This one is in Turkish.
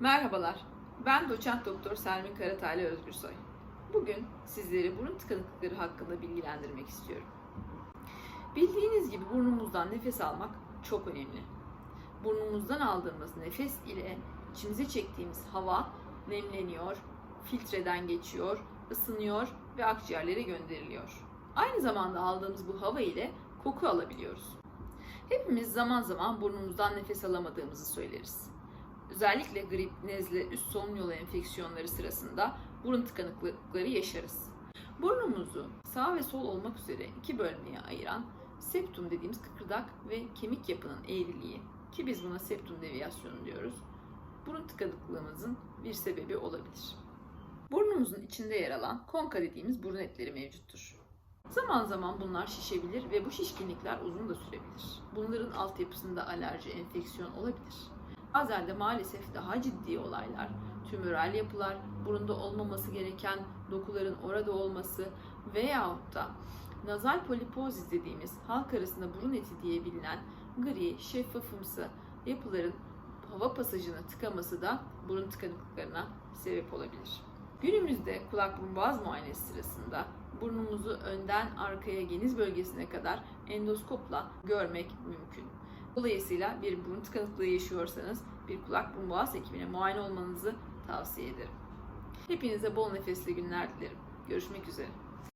Merhabalar, ben doçent doktor Selmin Karataylı Özgürsoy. Bugün sizleri burun tıkanıklıkları hakkında bilgilendirmek istiyorum. Bildiğiniz gibi burnumuzdan nefes almak çok önemli. Burnumuzdan aldığımız nefes ile içimize çektiğimiz hava nemleniyor, filtreden geçiyor, ısınıyor ve akciğerlere gönderiliyor. Aynı zamanda aldığımız bu hava ile koku alabiliyoruz. Hepimiz zaman zaman burnumuzdan nefes alamadığımızı söyleriz. Özellikle grip, nezle, üst solunum yolu enfeksiyonları sırasında burun tıkanıklıkları yaşarız. Burnumuzu sağ ve sol olmak üzere iki bölmeye ayıran septum dediğimiz kıkırdak ve kemik yapının eğriliği ki biz buna septum deviyasyonu diyoruz. Burun tıkanıklığımızın bir sebebi olabilir. Burnumuzun içinde yer alan konka dediğimiz burun etleri mevcuttur. Zaman zaman bunlar şişebilir ve bu şişkinlikler uzun da sürebilir. Bunların altyapısında alerji, enfeksiyon olabilir. Bazen de maalesef daha ciddi olaylar, tümöral yapılar, burunda olmaması gereken dokuların orada olması veyahut da nazal polipozis dediğimiz halk arasında burun eti diye bilinen gri, şeffafımsı yapıların hava pasajını tıkaması da burun tıkanıklıklarına sebep olabilir. Günümüzde kulak burun boğaz muayenesi sırasında burnumuzu önden arkaya geniz bölgesine kadar endoskopla görmek mümkün. Dolayısıyla bir burun tıkanıklığı yaşıyorsanız bir kulak burun boğaz hekimine muayene olmanızı tavsiye ederim. Hepinize bol nefesli günler dilerim. Görüşmek üzere.